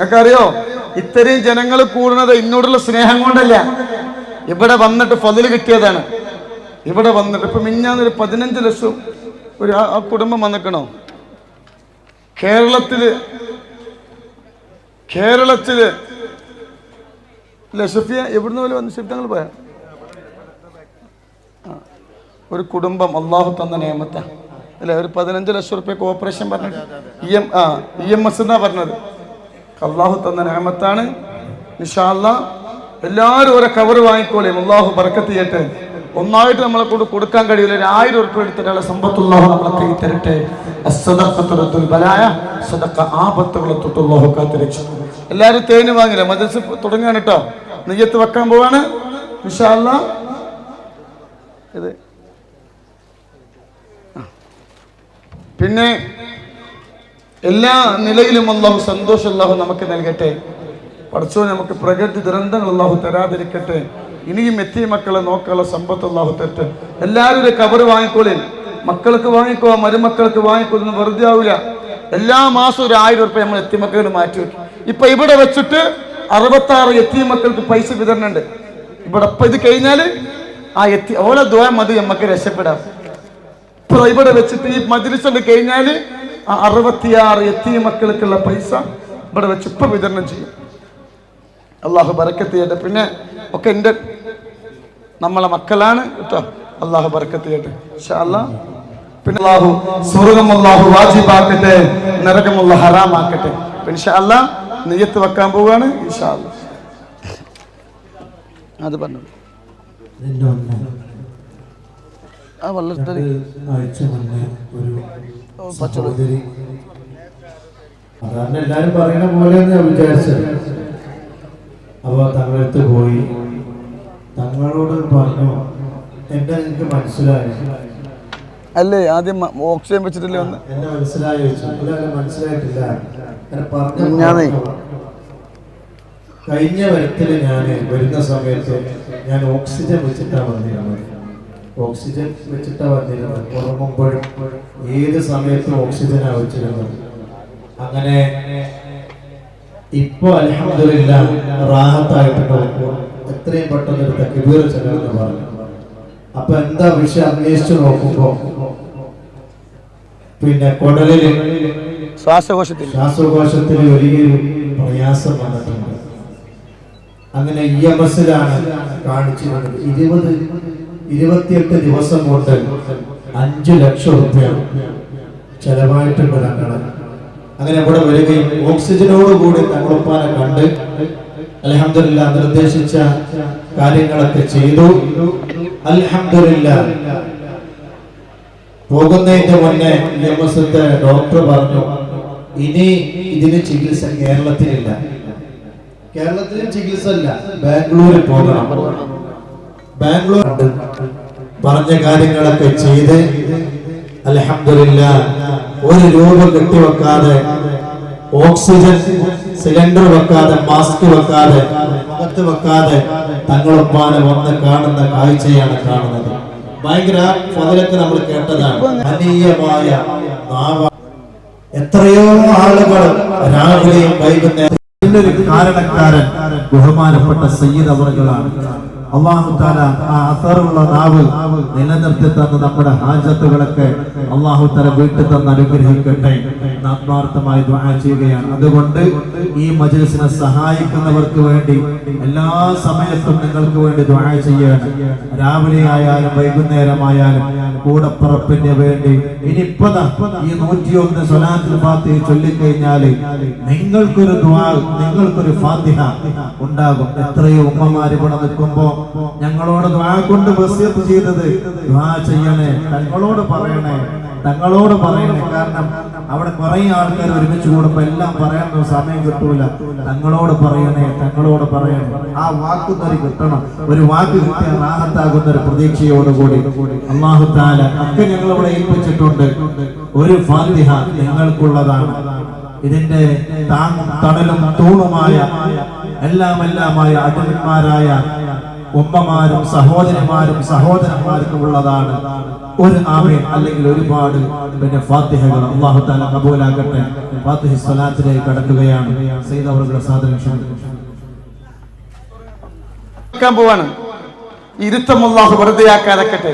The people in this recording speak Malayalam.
നിങ്ങൾക്ക് അറിയോ ഇത്രയും ജനങ്ങൾ കൂടുന്നത് എന്നോടുള്ള സ്നേഹം കൊണ്ടല്ല. ഇവിടെ വന്നിട്ട് ഫതിൽ കിട്ടിയതാണ്. ഇവിടെ വന്നിട്ട് ഇപ്പൊ മിഞ്ഞാന്നൊരു പതിനഞ്ച് ലക്ഷം ഒരു ആ- കുടുംബം വന്നിക്കണോ? കേരളത്തിൽ കേരളത്തിൽ ലഷഫിയ എവിടുന്ന് പോലെ വന്ന് ശബ്ദങ്ങൾ പോയ ഒരു കുടുംബം അള്ളാഹു തന്ന നിയമത്തെ. അല്ലെ ഒരു പതിനഞ്ച് ലക്ഷം റുപ്യക്ക് ഓപ്പറേഷൻ പറഞ്ഞത് ഇ എം ആ ഇ എം എസ് എന്നാ പറഞ്ഞത്? അള്ളാഹു തന്ന നേമത്താണ് നിഷാല്ല എല്ലാവരും ഓരോ കവർ വാങ്ങിക്കോളേം. അള്ളാഹു ബർക്കത്ത് ചെയ്യട്ടെ. ഒന്നായിട്ട് നമ്മളെ കൊണ്ട് കൊടുക്കാൻ കഴിയില്ല. ഒരു ആയിരം ഉറുപ്പ് എടുത്തിട്ടുള്ള സമ്പത്തുള്ളാഹു നമ്മളെ കൈ തരട്ടെ. ബലായ സദഖ ആപത്തുകളെ തൊട്ടുള്ളാഹു കാത്തിരക്ഷ എല്ലാവരും തേന് വാങ്ങില്ല. മദ്രസ് തുടങ്ങാണ് കേട്ടോ നെയ്യത്ത് വെക്കാൻ പോവാണ്. നിഷാല്ല പിന്നെ എല്ലാ നിലയിലും അള്ളാഹു സന്തോഷം അള്ളാഹു നമുക്ക് നൽകട്ടെ. പഠിച്ചോ നമുക്ക് പ്രകൃതി ദുരന്തങ്ങൾ അള്ളാഹു തരാതിരിക്കട്ടെ. ഇനിയും എത്തിയ മക്കളെ നോക്കാനുള്ള സമ്പത്ത് അള്ളാഹു തരട്ടെ. എല്ലാവരും കബർ കവർ വാങ്ങിക്കോളേ. മക്കൾക്ക് വാങ്ങിക്കോ മരുമക്കൾക്ക് വാങ്ങിക്കോ ഇതൊന്നും വെറുതെ ആവില്ല എല്ലാ മാസവും ഒരു ആയിരം ഉറുപ്പ്യ നമ്മൾ എത്തി മക്കൾ മാറ്റി വെക്കും. ഇപ്പൊ ഇവിടെ വെച്ചിട്ട് അറുപത്തി ആറ് എത്തിയ മക്കൾക്ക് പൈസ വിതരണം ഉണ്ട് ഇവിടെ ഇപ്പൊ ഇത് കഴിഞ്ഞാൽ ആ എത്തി ഓരോ ദ്വയം മതി നമുക്ക് രക്ഷപ്പെടാം. ഇപ്പൊ ഇവിടെ വെച്ചിട്ട് ഈ മജ്ലിസ് കഴിഞ്ഞാൽ ആ അറുപത്തിയാറ് എത്തിയ മക്കൾക്കുള്ള പൈസ ഇവിടെ വെച്ച് ഇപ്പം വിതരണം ചെയ്യും. അള്ളാഹു ബറക്കത്ത് ചെയ്യട്ടെ. പിന്നെ ഒക്കെ എന്റെ നമ്മളെ മക്കളാണ് കേട്ടോ. അള്ളാഹു ബറക്കത്ത് ചെയ്യട്ടെ. പിന്നെ അള്ളാഹു സ്വർഗം അള്ളാഹു വാജിബാക്കട്ടെ. നരകമുള്ള ഹറാമാക്കട്ടെ. പിന്നെ അല്ലാ നെയ്യത്ത് വെക്കാൻ പോവുകയാണ്. അത് പറഞ്ഞു ആ വളരെ ഒരു സഹോദരി. അതാണ് എല്ലാരും പറയുന്ന പോലെ ഞാൻ വിചാരിച്ചത്. അപ്പൊ തങ്ങളടുത്ത് പോയി. തങ്ങളോട് പറഞ്ഞു എന്റെ എനിക്ക് മനസ്സിലായി? അല്ലേ ആദ്യം ഓക്സിജൻ വെച്ചിട്ടില്ലേ ഒന്ന് എന്നെ മനസ്സിലായി വെച്ചു "ഇല്ല, മനസ്സിലായിട്ടില്ല. പറഞ്ഞു ഞാനേ. കഴിഞ്ഞ വരത്തിൽ ഞാൻ വരുന്ന സമയത്ത് ഞാൻ ഓക്സിജൻ വെച്ചിട്ടാ വന്നിരുന്നത് ഓക്സിജൻ വെച്ചിട്ടാ വന്നിരുന്നത്. ഉറങ്ങുമ്പോഴും ഏത് സമയത്തും ഓക്സിജൻ വെച്ചിരുന്നത്. അങ്ങനെ ഇപ്പൊ അലഹമില്ല റാഹത്തായിട്ടുണ്ട് എത്രയും പെട്ടെന്ന് ഒരു തക്ബീർ ചെല്ലണമെന്ന് പറഞ്ഞു. അപ്പൊ എന്താ വിഷയം അന്വേഷിച്ചു നോക്കുമ്പോ പിന്നെ കുടലിൽ ശ്വാസകോശത്തിൽ. ശ്വാസകോശത്തിൽ വലിയൊരു പ്രയാസം വന്നിട്ടുണ്ട്. അങ്ങനെ ഇ എം എസിലാണ് കാണിച്ചിരുന്നത്. ഇരുപത് ഇരുപത്തിയെട്ട് ദിവസം കൊണ്ട് അഞ്ചു ലക്ഷം റുപ്യ ചെലവായിട്ടുണ്ട് തങ്ങൾ അങ്ങനെ ഇവിടെ വരികയും ഓക്സിജനോടുകൂടി തങ്ങളുപ്പാനെ കണ്ട് അലഹമില്ല നിർദ്ദേശിച്ച കാര്യങ്ങളൊക്കെ ചെയ്തു. അലഹമില്ല പോകുന്നതിന്റെ മുന്നേ എം ഡോക്ടർ പറഞ്ഞു ഇനി ഇതിന് ചികിത്സ കേരളത്തിലില്ല. കേരളത്തിലും ചികിത്സ ഇല്ല ബാംഗ്ലൂരിൽ പോകണം. ബാംഗ്ലൂർ പറഞ്ഞ കാര്യങ്ങളൊക്കെ ചെയ്ത് അലഹമില്ല ഒരു രൂപ കെട്ടിവെക്കാതെ ഓക്സിജൻ സിലിണ്ടർ വെക്കാതെ മാസ്ക് വെക്കാതെ മുഖത്ത് വെക്കാതെ തങ്ങളൊപ്പാനെ വന്ന് കാണുന്ന കാഴ്ചയാണ് കാണുന്നത്. ഭയങ്കര പതിലൊക്കെ നമ്മൾ കേട്ടതാണ്. നാവ. എത്രയോ ആളുകൾ രാവിലെയും വൈകുന്നേരം കാരണക്കാരൻ ബഹുമാനപ്പെട്ട സയ്യിദ് അവറുകളാണ് അള്ളാഹു താല ആ അസറുള്ള നാവ് നിലനിർത്തി തന്ന നമ്മുടെ ഹാജത്തുകളൊക്കെ അള്ളാഹു തല വീട്ടിൽ തന്ന് അനുഗ്രഹിക്കട്ടെ ആത്മാർത്ഥമായി ദുആ ചെയ്യുകയാണ്. അതുകൊണ്ട് ഈ മജ്ലിസിനെ സഹായിക്കുന്നവർക്ക് വേണ്ടി എല്ലാ സമയത്തും നിങ്ങൾക്ക് വേണ്ടി ദുആ ചെയ്യണം. രാവിലെ ആയാലും വൈകുന്നേരമായാലും കൂടപ്പറപ്പിന് വേണ്ടി. ഇനിയിപ്പതാ ഈ നൂറ്റിയൊന്ന് സ്വലാത്തിൽ ഫാത്തിഹ ചൊല്ലിക്കഴിഞ്ഞാൽ നിങ്ങൾക്കൊരു ദുആ നിങ്ങൾക്കൊരു ഫാത്തിഹ ഉണ്ടാകും. എത്രയോ ഉമ്മമാര് ഇവിടെ നിൽക്കുമ്പോ ഞങ്ങളോട് കൊണ്ട് വസിയത്ത് ചെയ്തത്. ദുആ ചെയ്യണേ. തങ്ങളോട് പറയണേ. തങ്ങളോട് പറയണേ. കാരണം അവിടെ കുറെ ആൾക്കാർ ഒരുമിച്ച് കൂടുമ്പോ എല്ലാം പറയാൻ സമയം കിട്ടൂല. തങ്ങളോട് പറയണേ. തങ്ങളോട് പറയണേ. ആ വാക്ക് തറി കിട്ടണം. ഒരു വാക്ക് കിട്ടിയാൽ റാഹത്താകുന്ന ഒരു പ്രതീക്ഷയോടുകൂടി. അള്ളാഹു താല ഒക്കെ ഞങ്ങൾ ഇവിടെ ഏൽപ്പിച്ചിട്ടുണ്ട്. ഒരു ഫാത്തിഹ നിങ്ങൾക്കുള്ളതാണ്. ഇതിന്റെ താങ്ങും തണലും തൂണുമായ എല്ലാം എല്ലാമായ അടിമന്മാരായ ഉമ്മമാരും സഹോദരന്മാരും സഹോദരന്മാർക്കും ഉള്ളതാണ് ഒരു ആമീൻ അല്ലെങ്കിൽ ഒരുപാട് പിന്നെ ഫാത്തിഹകൾ അള്ളാഹു താല കബൂലാക്കട്ടെ. ഫാത്തിഹ സ്വലാത്തിലേക്ക് കടക്കുകയാണ്. സെയ്ദ് അവരുടെ സാധനം പോവാണ്. ഇരുത്തം അള്ളാഹു വെറുതെ ആക്കാതക്കട്ടെ